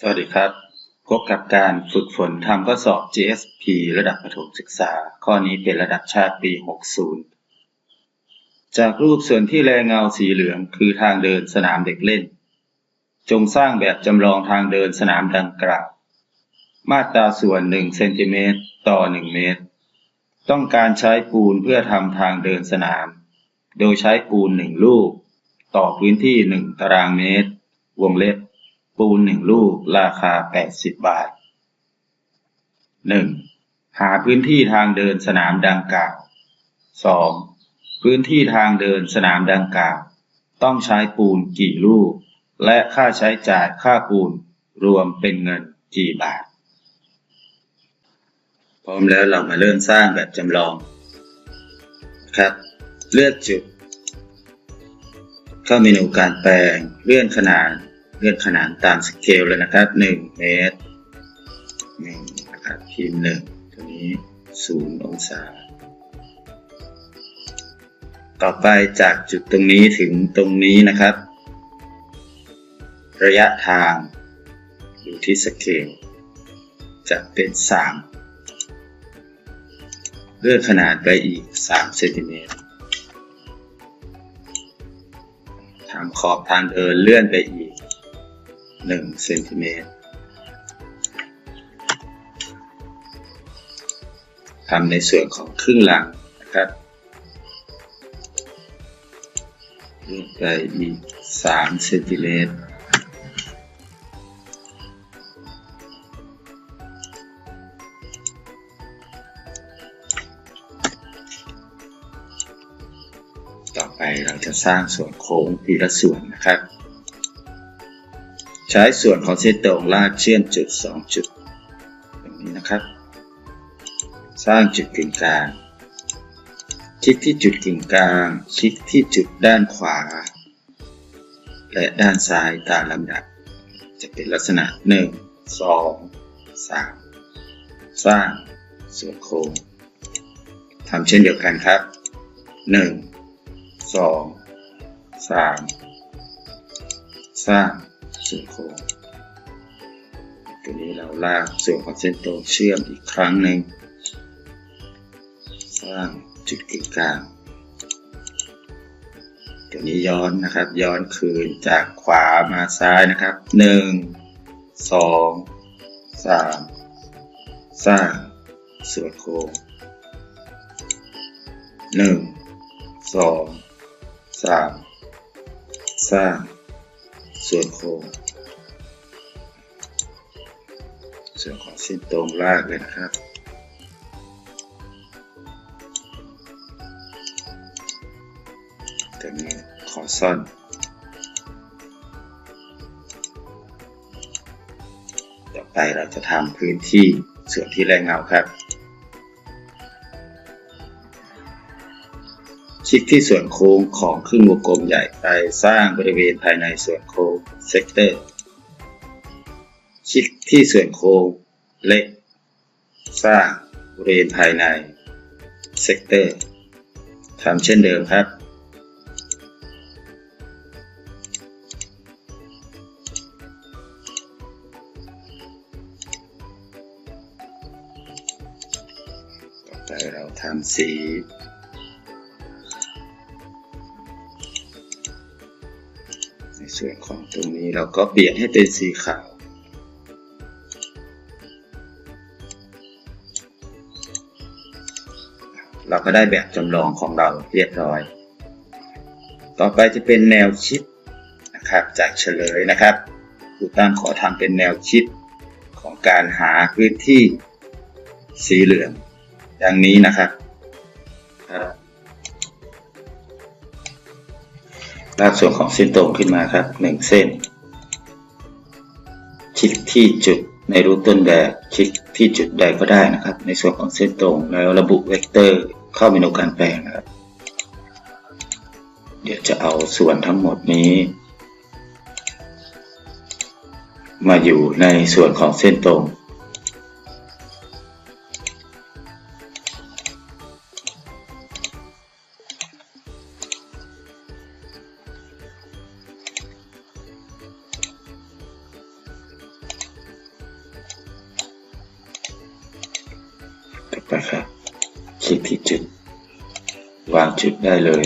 สวัสดีครับ พบกับการฝึกฝนทำข้อสอบ GSP ระดับประถมศึกษา ข้อนี้เป็นระดับชาติปี 60 จากรูปส่วนที่แลเงาสีเหลืองคือทางเดินสนามเด็กเล่น จงสร้างแบบจำลองทางเดินสนามดังกล่าว มาตราส่วน 1 เซนติเมตรต่อ 1 เมตร ต้องการใช้ปูนเพื่อทำทางเดินสนาม โดยใช้ปูน 1 ลูก ต่อพื้นที่ 1 ตารางเมตร วงเล็บ ปูน1ลูกราคา80บาท 1. หาพื้นที่ทางเดินสนามดังกล่าว 2. พื้นที่ทางเดินสนามดังกล่าว ต้องใช้ปูนกี่ลูก และค่าใช้จ่ายค่าปูนรวมเป็นเงินกี่บาท พร้อมแล้วเรามาเริ่มสร้างแบบจำลอง ครับ เลือกจุด เข้าเมนูการแปลงเลื่อนขนาด เลื่อนขนาดตามสเกลเลยนะครับ1เมตร1นะครับพิมพ์1ตัวนี้ 0 องศา ต่อไปจากจุดตรงนี้ถึงตรงนี้นะครับ ระยะทางอยู่ที่สเกลจะเป็น 3 เลื่อนขนาดไปอีก3เซนติเมตรทำขอบทางเดินเลื่อนไปอีก 1เซนติเมตรทำในส่วนของครึ่งหลังนะครับลื่อนไปอีก3เซนติเมตรต่อไปเราจะสร้างส่วนโค้งทีละส่วนนะครับ ใช้ส่วนของเส้นตรงลากเชื่อมจุด 2 จุดแบบนี้นะครับ สร้างจุดกึ่งกลางคลิกที่จุดกึ่งกลาง คลิกที่จุดด้านขวา และด้านซ้ายตามลำดับ จะเป็นลักษณะ 1 2 3 สร้างส่วนโค้งทำเช่นเดียวกันครับ1สองสามสร้าง ส่วนโค้งตัวนี้เราลากส่วนของเส้นตรงเชื่อมอีกครั้งหนึ่งสร้างจุดกึ่งกลางตัวนี้ย้อนนะครับ ย้อนคืนจากขวามาซ้ายนะครับหนึ่งสองสามสร้างส่วนโค้งหนึ่งสองสามสร้าง ส่วนโค้งส่วนของเส้นตรงลากเลยนะครับตัวนี้ขอซ่อนต่อไปเราจะทำพื้นที่ส่วนที่แรงเงาครับ คลิกที่ส่วนโค้งของครึ่งวงกลมใหญ่ไปสร้างบริเวณภายในส่วนโค้งเซกเตอร์คลิกที่ส่วนโค้งเล็ก สร้างบริเวณภายในเซกเตอร์ทำเช่นเดิมครับต่อไปเราทำสี ส่วนของตรงนี้เราก็เปลี่ยนให้เป็นสีขาวเราก็ได้แบบจำลองของเราเรียบร้อย ต่อไปจะเป็นแนวคิดนะครับจากเฉลยนะครับครูตั้งขอทำเป็นแนวคิดของการหาพื้นที่สีเหลือง ดังนี้นะครับครับ ลากส่วนของเส้นตรงขึ้นมาครับหนึ่งเส้น คลิกที่จุดในรูปต้นแบบ คลิกที่จุดใดก็ได้นะครับ ในส่วนของเส้นตรงแล้วระบุเวกเตอร์เข้าเมนูการแปลงนะครับ เดี๋ยวจะเอาส่วนทั้งหมดนี้ มาอยู่ในส่วนของเส้นตรง นะครับคลิกที่จุด วางจุดได้เลย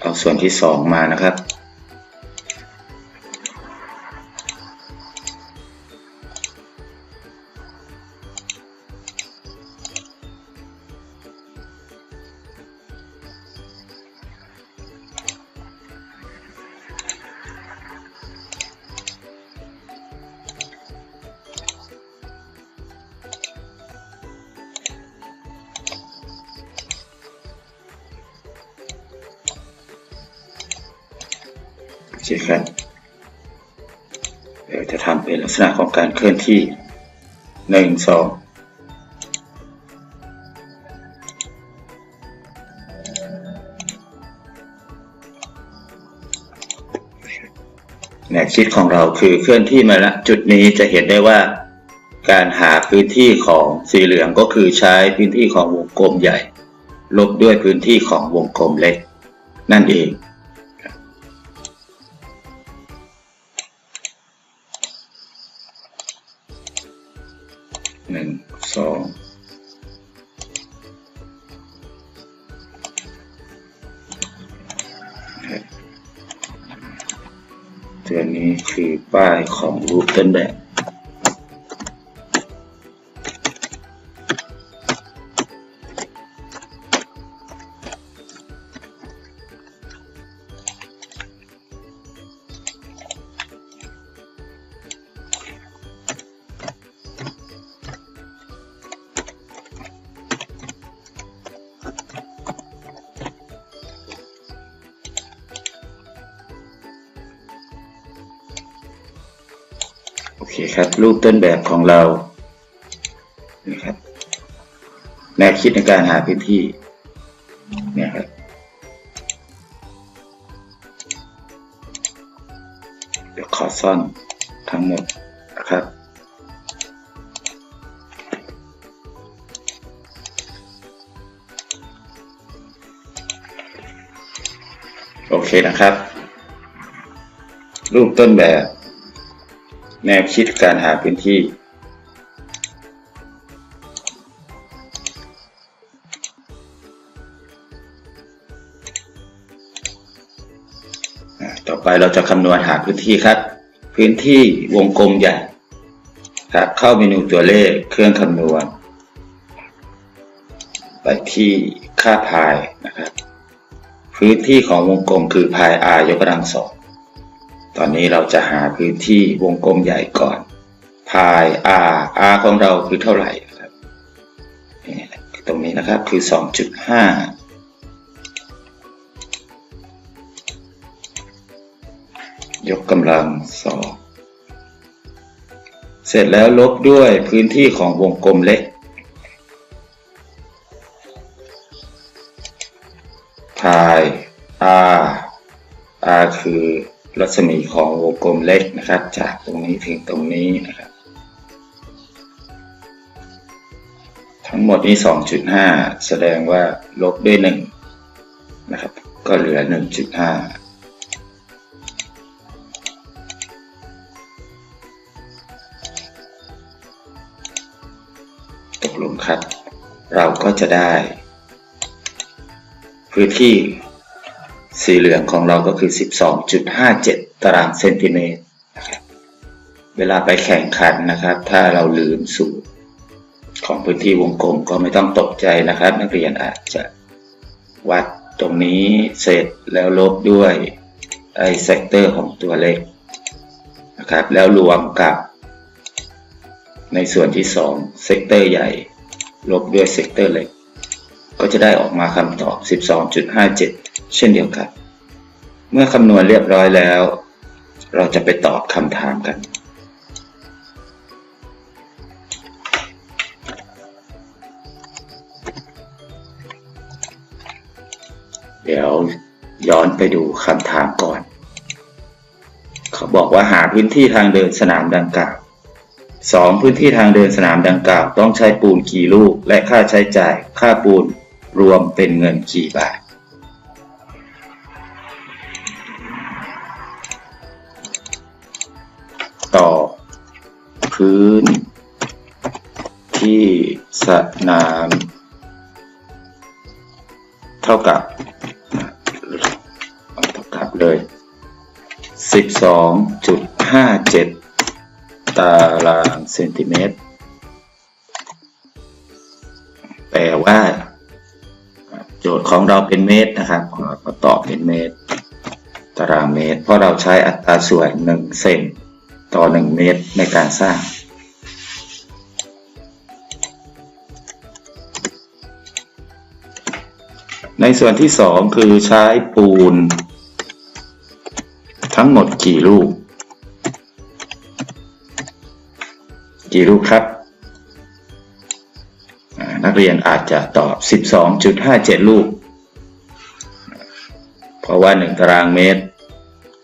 เอาส่วนที่สองมานะครับ โอเคครับเดี๋ยวจะทำเป็นลักษณะของการเคลื่อนที่หนึ่งสองแนวคิดของเราคือเคลื่อนที่มาละจุดนี้จะเห็นได้ว่า การหาพื้นที่ของสีเหลืองก็คือใช้พื้นที่ของวงกลมใหญ่ ลบด้วยพื้นที่ของวงกลมเล็ก นั่นเอง หนึ่งสองตัวนี้คือป้ายของรูปต้นแบบ คครับรูปต้นแบบของเรานะครับแนวคิดในการหาพื้นที่นี่ครับเดี๋ยวขอซ่อนทั้งหมดนะครับโอเคนะครับ รูปต้นแบบ แนวคิดการหาพื้นที่ ต่อไปเราจะคำนวณหาพื้นที่ครับ พื้นที่วงกลมใหญ่ครับเข้าเมนูตัวเลขเครื่องคำนวณ ไปที่ค่าพายนะครับ พื้นที่ของวงกลมคือพาย r ยกกำลังสอง ตอนนี้เราจะหาพื้นที่วงกลมใหญ่ก่อนพาย r r ของเราคือเท่าไหร่ครับตรงนี้นะครับคือ 2.5ยกกำลังสองเสร็จแล้วลบด้วยพื้นที่ของวงกลมเล็ก พาย r r คือ รัศมีของวงกลมเล็กนะครับ จากตรงนี้ถึงตรงนี้นะครับ ทั้งหมดนี้ 2.5 แสดงว่าลบด้วย1นะครับ ก็เหลือ 1.5ตกลงครับ เราก็จะได้ พื้นที่ สีเหลืองของเราก็คือ 12.57 ตารางเซนติเมตรนะครับเวลาไปแข่งขันนะครับ ถ้าเราลืมสูตรของพื้นที่วงกลมก็ไม่ต้องตกใจนะครับ นักเรียนอาจจะวัดตรงนี้เสร็จแล้วลบด้วยไอ้เซกเตอร์ของตัวเลขนะครับ แล้วรวมกับในส่วนที่2เซกเตอร์ใหญ่ ลบด้วยเซกเตอร์เล็ก ก็จะได้ออกมาคำตอบ 12.57 เช่นเดียวกัน เมื่อคำนวณเรียบร้อยแล้ว เราจะไปตอบคำถามกันเดี๋ยวย้อนไปดูคำถามก่อน เขาบอกว่าหาพื้นที่ทางเดินสนามดังกล่าวสองพื้นที่ทางเดินสนามดังกล่าว ต้องใช้ปูนกี่ลูก และค่าใช้จ่าย ค่าปูนรวมเป็นเงินกี่บาท พื้น ที่สนาม เท่ากับเท่ากับเลย 12.57 ตารางเซนติเมตร แปลว่า โจทย์ของเราเป็นเมตรนะครับเราก็ตอบเป็นเมตร ตารางเมตร เพราะเราใช้อัตราส่วน 1 เซนต่อ 1 เมตรในการสร้าง ส่วนที่2คือใช้ปูน ทั้งหมดกี่ลูก กี่ลูกครับ นักเรียนอาจจะตอบ 12.57 ลูก เพราะว่า 1 ตารางเมตร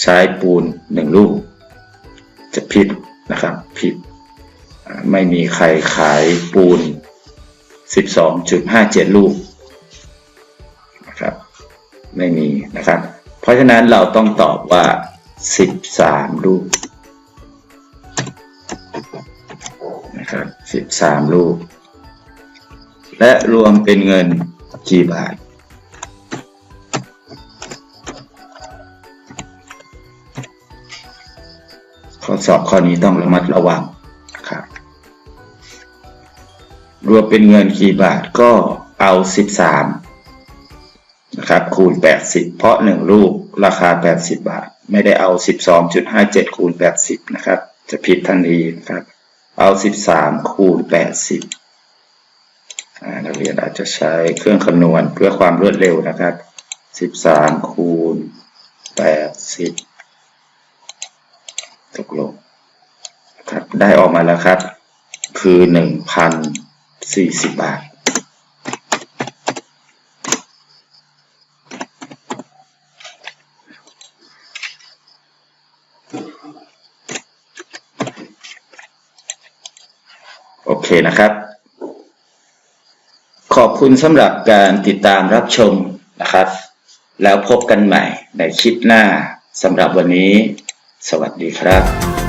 ใช้ปูน 1 ลูก จะผิดนะครับผิด ไม่มีใครขายปูน 12.57 ลูก ไม่มีนะครับ เพราะฉะนั้นเราต้องตอบว่า 13 ลูกนะครับ 13 ลูก และรวมเป็นเงินกี่บาท ข้อสอบข้อนี้ต้องระมัดระวังครับรวมเป็นเงินกี่บาทก็เอา 13 นะครับคูณ 80 เพราะ 1 ลูกราคา 80 บาท ไม่ได้เอา 12.57 คูณ 80 นะครับ จะผิดทันทีนะครับ เอา 13 คูณ 80 นักเรียนอาจจะใช้เครื่องคำนวณเพื่อความรวดเร็วนะครับ 13 คูณ 80 ตกลงครับได้ออกมาแล้วครับ คือ 1,040 บาท โอเคนะครับ ขอบคุณสำหรับการติดตามรับชมนะครับ แล้วพบกันใหม่ในคลิปหน้าสำหรับวันนี้ สวัสดีครับ